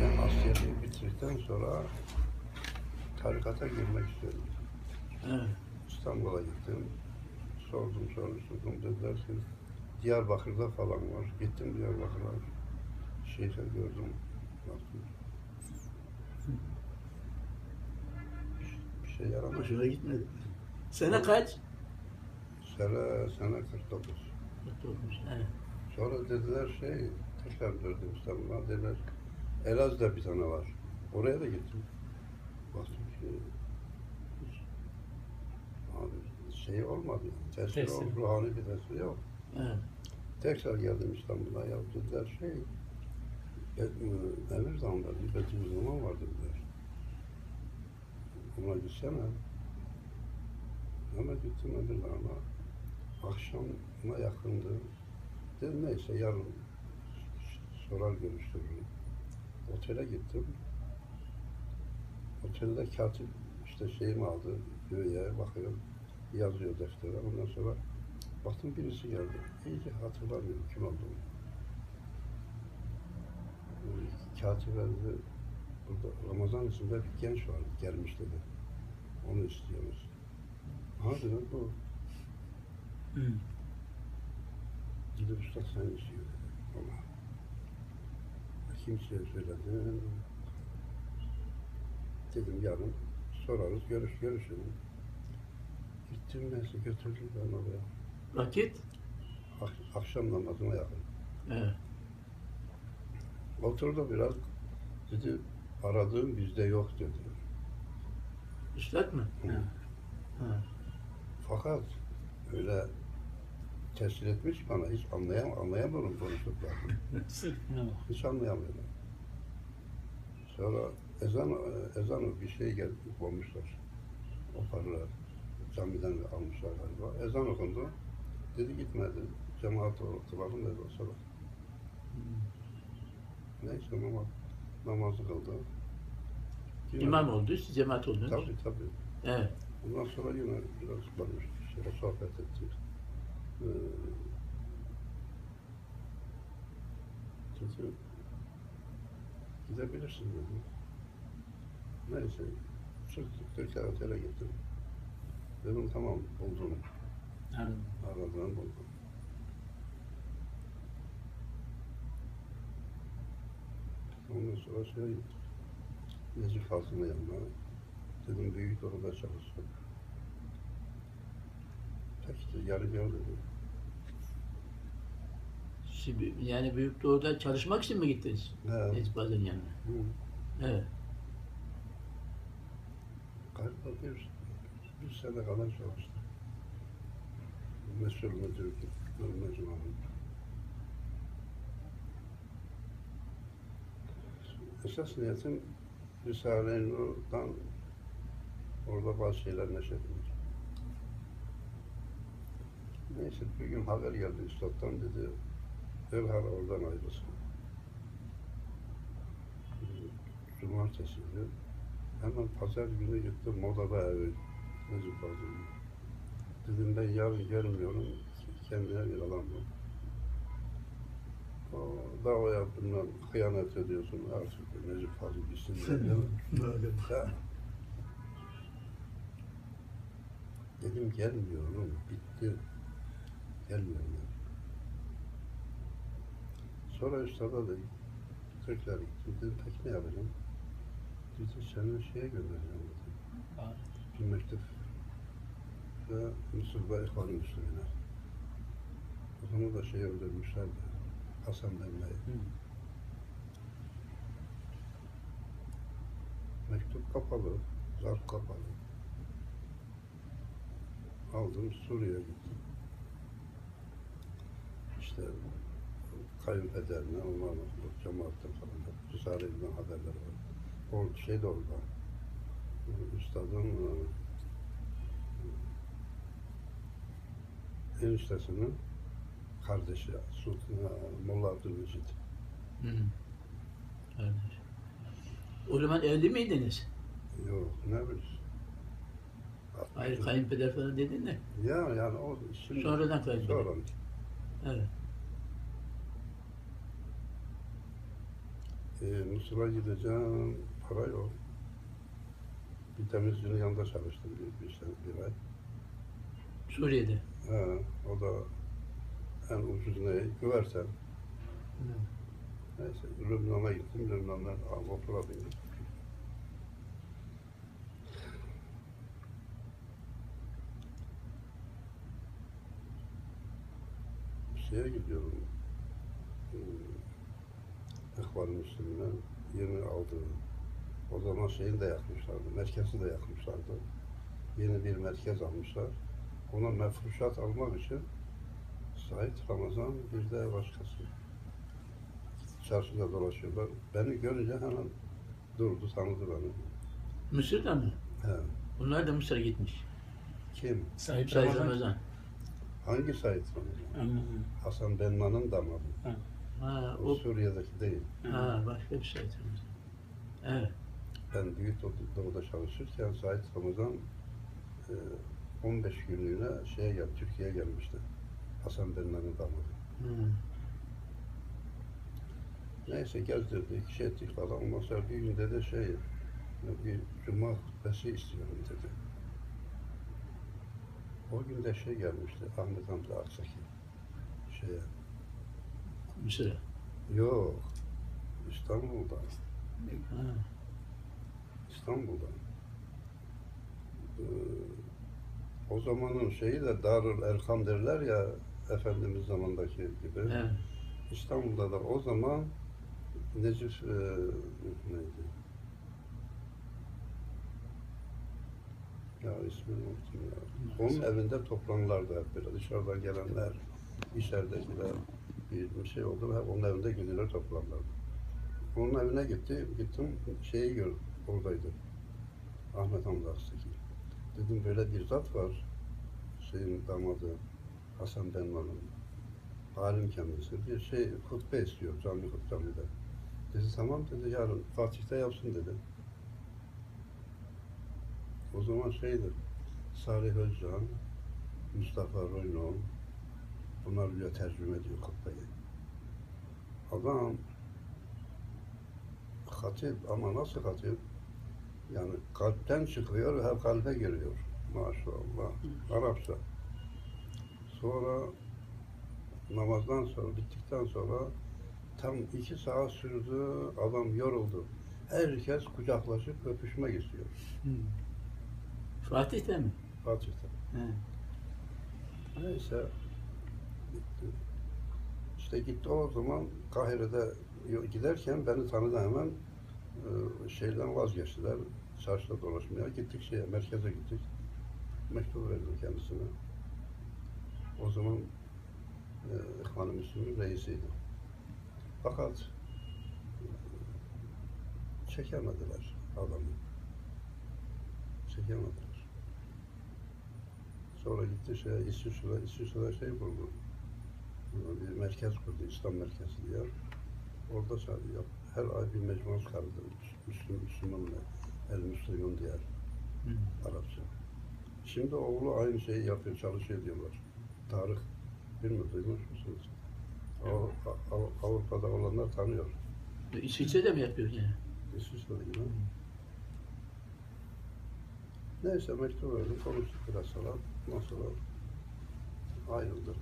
Ben askerliği bitirdikten sonra tarikata girmek istedim. Evet. İstanbul'a gittim. Sordum, soruşturdum. Dediler ki Diyarbakır'da falan var. Gittim Diyarbakır'a. Şeyh'e gördüm. Baktım. Bir şey yaramadı. Hoşuna gitmedi. Sene kaç? Sene, sene 49. Evet. Sonra dediler şey, tekrar döndüm İstanbul'a. Dediler Elazığ'da bir tane var. Oraya da gittim. Baktım ki abi şey olmadı. Tesir Tesir. oldu, ruhani bir tesir yok. Evet. Tekrar geldim İstanbul'a. Ya dediler şey, Emir Dağı'nda bir Bediüzzaman var dediler. Ona gitsene. Hemen gittim Emir Dağı'na. Akşama yakındı. Dedim neyse yarın sorar görüştürürüm. Otele gittim. Otelde katip işte şeyimi aldı. Göğe bakıyorum. Yazıyor deftere. Ondan sonra baktım birisi geldi. İyice hatırlamıyorum kim olduğunu. Katip dedi, burada Ramazan içinde bir genç vardı. Gelmiş dedi. Onu istiyoruz. Ha dedim bu. Hı. Gidip usta sen istiyor dedi. Ona. Kimseye söyledim. Dedim yarın sorarız, görüş görüşelim. Gittim neyse götürdü ben oraya. Vakit? Ak- akşam namazına yakın. Evet. Oturdu biraz. Dedi aradığım bizde yok dedi. Üstad mı? Hı. Ha. Fakat öyle tesir etmiş bana hiç anlayam anlayamıyorum konuştuklarını. Hiç anlayamıyorum. Sonra ezan ezan bir şey geldi koymuşlar. Hoparlör camiden almışlar galiba. Ezan okundu. Dedi gitmedi. Cemaat kılalım dedi o sabah. Neyse namaz, namazı kıldı. Yine- İmam oldu, siz cemaat oldunuz. Tabii tabii. Evet. Ondan sonra yine biraz şöyle sohbet ettik. Ee, dedi, gidebilirsin dedi. Neyse, çıktık, tekrar otele gittim. Dedim tamam, buldum. Anladım. Aradığını buldum. Ondan sonra şeye gittik. Necip Fazıl'ın yanına. Dedim büyük orada çalışsın. Peki yarı gel dedi. Şimdi, yani Büyük Doğu'da çalışmak için mi gittiniz? Necip Fazıl'ın yanına. Hı. Evet. Galiba bir, bir sene kadar çalıştı. Mesul Necip abi. Esas niyetim Risale-i Nur'dan orada bazı şeyler neşredilmiş. Neyse bir gün haber geldi üstadtan dedi, derhal oradan ayrılsın. Cumartesiydi. Hemen pazar günü gittim modada evi Necip Fazıl'ın. Dedim ben yarın gelmiyorum, kendine bir alan bul. O da o yaptığından kıyamet ediyorsun artık Necip Fazıl gitsin diye değil mi? Ya. Dedim gelmiyorum, bitti. Gelmiyorum dedim. Sonra üstada da tekrar gittim. Dedim peki ne yapacağım? Dedi seni şeye göndereceğim dedi. Bir mektup ve Mısır'da İhvan Müslüman'a. Zaman da şey öldürmüşlerdi. Hasan Demre'yi. Mektup kapalı, zarf kapalı. Aldım Suriye'ye gittim. İşte kayınpederine, onlarla bu cemaatten falan hep Risale'den haberler var. O şey de orada. Üstadın e, eniştesinin kardeşi Sultan Molla Abdülmecid. Hı. Kardeş. O zaman evli miydiniz? Yok ne bileyim. Hayır kayınpeder falan dedin de. Ya yani o şimdi Sonradan kayınpeder. Sonra. Evet. E, Mısır'a gideceğim, para yok. Bir temizcinin yanında çalıştım bir, bir, sene, bir ay. Suriye'de. Ha, o da en ucuz ne? Güversen. Neyse, Lübnan'a gittim. Lübnan'dan vapura bindim. Şeye gidiyorum. İhvan Müslüman'ın yeni aldığı. O zaman şeyini de yakmışlardı. Merkezi de yakmışlardı. Yeni bir merkez almışlar. Ona mefruşat almak için Sait Ramazan bir de başkası çarşıda dolaşıyorlar. Beni görünce hemen durdu, tanıdı beni. Mısır'da mı? He. Bunlar da Mısır'a gitmiş. Kim? Sahip Said Ramazan. Hangi Sait Ramazan? Hasan Benna'nın damadı. Ha, O o, Suriye'deki değil. ha, başka bir Said Ramazan. Evet. Ben Büyük Doğu- Doğu'da çalışırken Sait Ramazan e, 15 günlüğüne şeye gel, Türkiye'ye gelmişti. Hasan Benna'nın damadı. Neyse gezdirdik, şey ettik falan. Ondan sonra bir gün dedi şey, bir cuma hutbesi istiyorum dedi. O gün de şey gelmişti, Ahmet Hamdi Aksaki. Şeye, Mısır'a. yok, İstanbul'da, Ha. İstanbul'da. Ee, o zamanın şeyi de Darül Erkam derler ya, Efendimiz zamandaki gibi. Evet. İstanbul'da da o zaman Necip e, neydi? Ya ismini unuttum ya. Onun evinde toplanırlardı hep böyle. Dışarıdan gelenler, içeridekiler bir, bir şey oldu ve onun evinde geceler toplanırlardı. Onun evine gitti, gittim şeyi gör, oradaydı. Ahmet Aksaki. Dedim böyle bir zat var. Şeyin damadı Hasan Benman'ın alim kendisi bir şey hutbe istiyor cami hutbemde. Dedi tamam dedi yarın Fatih'te yapsın dedi. O zaman şeydi Salih Özcan, Mustafa Roynon bunlar bile tercüme ediyor hutbeyi. Adam hatip ama nasıl hatip? Yani kalpten çıkıyor ve kalbe giriyor. Maşallah. Arapça. Sonra namazdan sonra, bittikten sonra tam iki saat sürdü, adam yoruldu. Herkes kucaklaşıp öpüşmek istiyor Hı. Fatih'te mi? Fatih'te. He. Neyse. İşte gitti o zaman Kahire'de giderken beni tanıdı hemen Ee, şeyden vazgeçtiler. Çarşıda dolaşmaya. Gittik şeye, merkeze gittik. Mektup verdim kendisine. O zaman e, İhvan-ı reisiydi. Fakat e, çekemediler adamı. Çekemediler. Sonra gitti şey İsviçre'de, İsviçre'de şey kurdu. Bir merkez kurdu, İslam merkezi diye. Orada çağırıyor. Her ay bir mecmu çıkardı. Müslüm, Müslüman ve El Müslüman diye. Arapça. Şimdi oğlu aynı şeyi yapıyor, çalışıyor diyorlar. Tarık, bilmiyorum duymuş musunuz? O, Av- Avrupa'da olanlar tanıyor. İsviçre'de mi yapıyor yani? İsviçre'de gibi. Neyse mektup verdim, konuştuk biraz sonra. Sonra ayrıldık.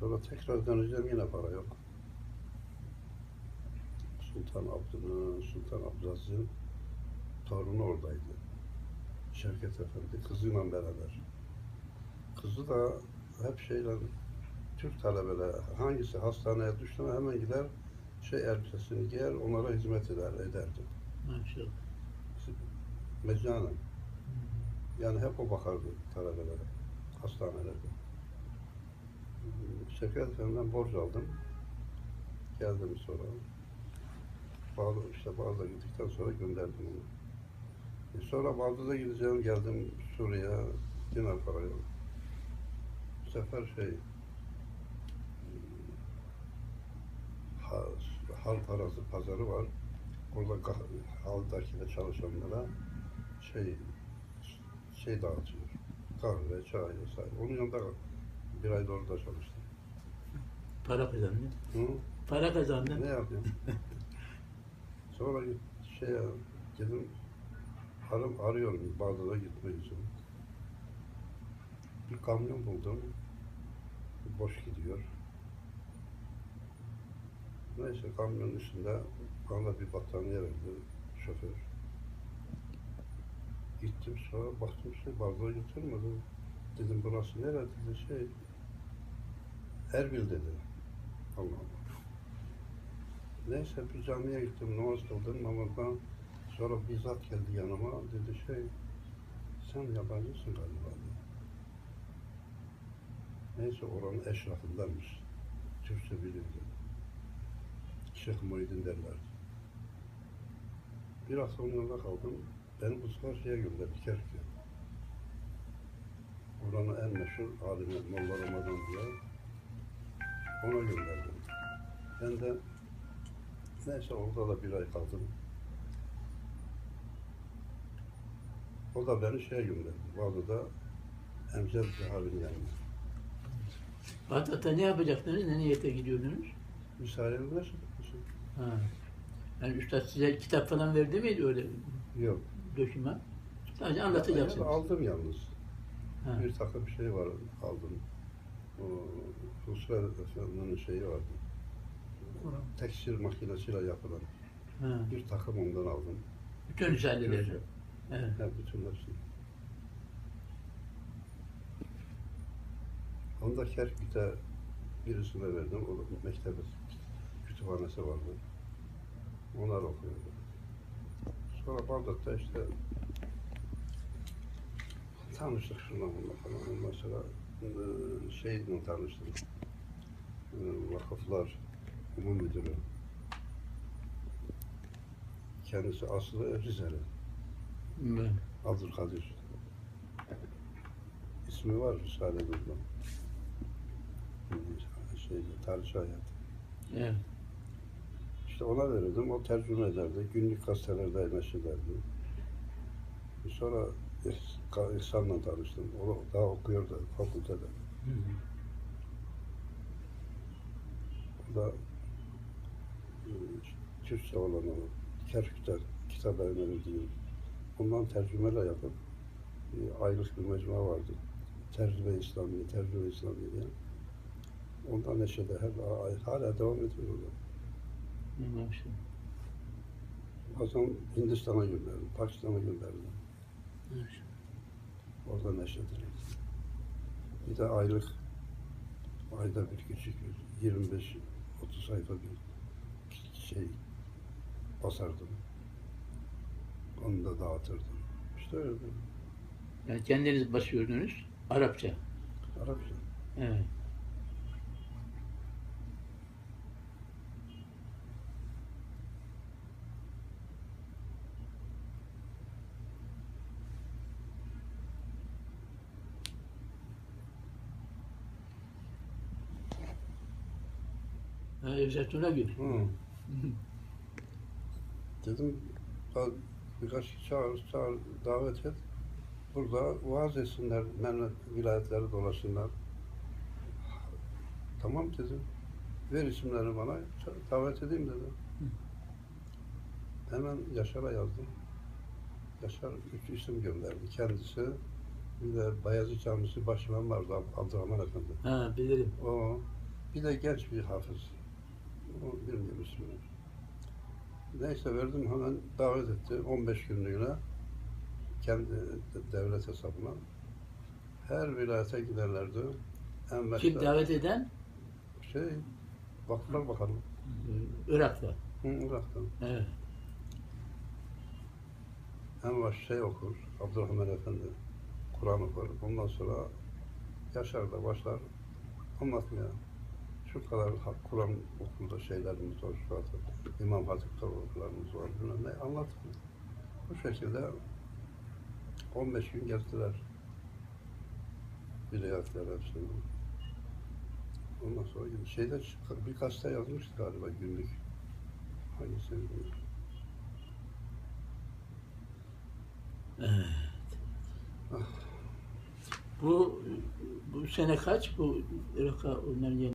Sonra tekrar döneceğim yine para yok. Sultan Abdül'ün, Sultan Abdülaziz'in torunu oradaydı. Şevket Efendi kızıyla beraber. Kızı da hep şeyle Türk talebeler hangisi hastaneye düştü mü hemen gider şey elbisesini giyer onlara hizmet eder ederdi. Maşallah. Meccanen. Yani hep o bakardı talebelere hastanelerde. Şevket Efendi'den borç aldım. Geldim sonra. Bağlı, işte Bağdat'a gittikten sonra gönderdim onu. E sonra Bağdat'a gideceğim geldim Suriye dinar para yok. Bu sefer şey ha, hal parası pazarı var. Orada haldakine çalışanlara şey şey dağıtıyor. Kahve, çay vesaire. Onun yanında Bir ay da orada çalıştım. Para kazandın. Hı? Para kazandın. Ne yapayım? Sonra git şey dedim arım arıyorum Bağdat'a gitmek için. Bir kamyon buldum. Boş gidiyor. Neyse kamyonun üstünde bana bir battaniye verdi şoför. Gittim sonra baktım şey Bağdat'a götürmedi. Dedim burası nere dedi şey Erbil dedi. Allah Allah. Neyse bir camiye gittim, namaz kıldım, namazdan sonra bir zat geldi yanıma, dedi şey, sen yabancısın galiba. Neyse oranın eşrafındanmış, Türkçe bilir dedi. Şeyh Muhyiddin derlerdi. Bir hafta yanında kaldım, beni bu sefer şeye gönderdi, Kerkük'e. Oranın en meşhur alimi Molla Ramazan diye, ona gönderdim. Ben de Neyse orada da bir ay kaldım. O da beni şeye gönderdi. Bağdat'a Emzel Cihab'ın yanına. Bağdat'ta ne yapacaktınız? Ne niyete gidiyordunuz? Müsaade eder misin? Ha. Yani üstad size kitap falan verdi miydi öyle Yok. döküman? Sadece anlatacaksınız. aldım yalnız. Ha. Bir takım şey var aldım. O Husrev Efendi'nin şeyi vardı. Tekstil makinesiyle yapılan Ha. bir takım ondan aldım. Bütün risaleleri. Evet. Hep bütün hepsini. Onu da Kerkük'te birisine verdim. O da mektebe kütüphanesi vardı. Onlar okuyordu. Sonra Bağdat'ta işte tanıştık şundan bununla falan. Ondan sonra şeyle tanıştım. E, Vakıflar Umum Müdürü. Kendisi aslı Rizeli. Evet. Abdülkadir. İsmi var Risale-i Nur'da. Şeyde, tarih hayatı. Evet. İşte ona verirdim, o tercüme ederdi. Günlük gazetelerde neşrederdi. Sonra İhsan'la tanıştım. O daha okuyordu fakültede. Hı hı. O da Türkçe olan o Kerkük'ten kitap evleri diyor. Ondan tercümeler yapıp e, aylık bir mecmua vardı. Tercüme İslami, tercüme İslami diye. Ondan neşede her ay hala devam ediyor. Maşallah. Bazen Hindistan'a gönderdim, Pakistan'a gönderdim. Maşallah. Orada neşredilir. Bir de aylık, ayda bir küçük bir 25-30 sayfa bir şey basardım. Onu da dağıtırdım. İşte öyle. Yani kendiniz basıyordunuz Arapça. Arapça. Evet. Gül. Hı. Dedim "Ba- birkaç çağır, çağır, davet et. Burada vaaz etsinler, memleket vilayetleri dolaşsınlar. Tamam dedim. Ver isimlerini bana, davet edeyim dedi. Hemen Yaşar'a yazdım. Yaşar üç isim gönderdi. Kendisi, bir de Bayezid Camisi başkanı vardı Ab- Abdurrahman Efendi. Ha bilirim. O, bir de genç bir hafız. O bilmiyorum ismini. Neyse verdim hemen davet etti 15 günlüğüne kendi de- devlet hesabına. Her vilayete giderlerdi. En Kim davet eden? şey Vakıflar Bakanı. Irak'ta. Hı, Irak'tan. Evet. En baş şey okur. Abdurrahman Efendi Kur'an okur. Ondan sonra Yaşar da başlar anlatmaya. Şu kadar Kur'an okulda şeylerimiz var, şu kadar İmam Hatip'te okullarımız var, bilmem ne anlatmıyor. Bu şekilde 15 gün gezdiler. Vilayetler hepsini. Ondan sonra şeyde bir gazete yazmıştı galiba günlük. Hangisi bilmiyorum. Evet. Bu bu sene kaç bu Irak'a onların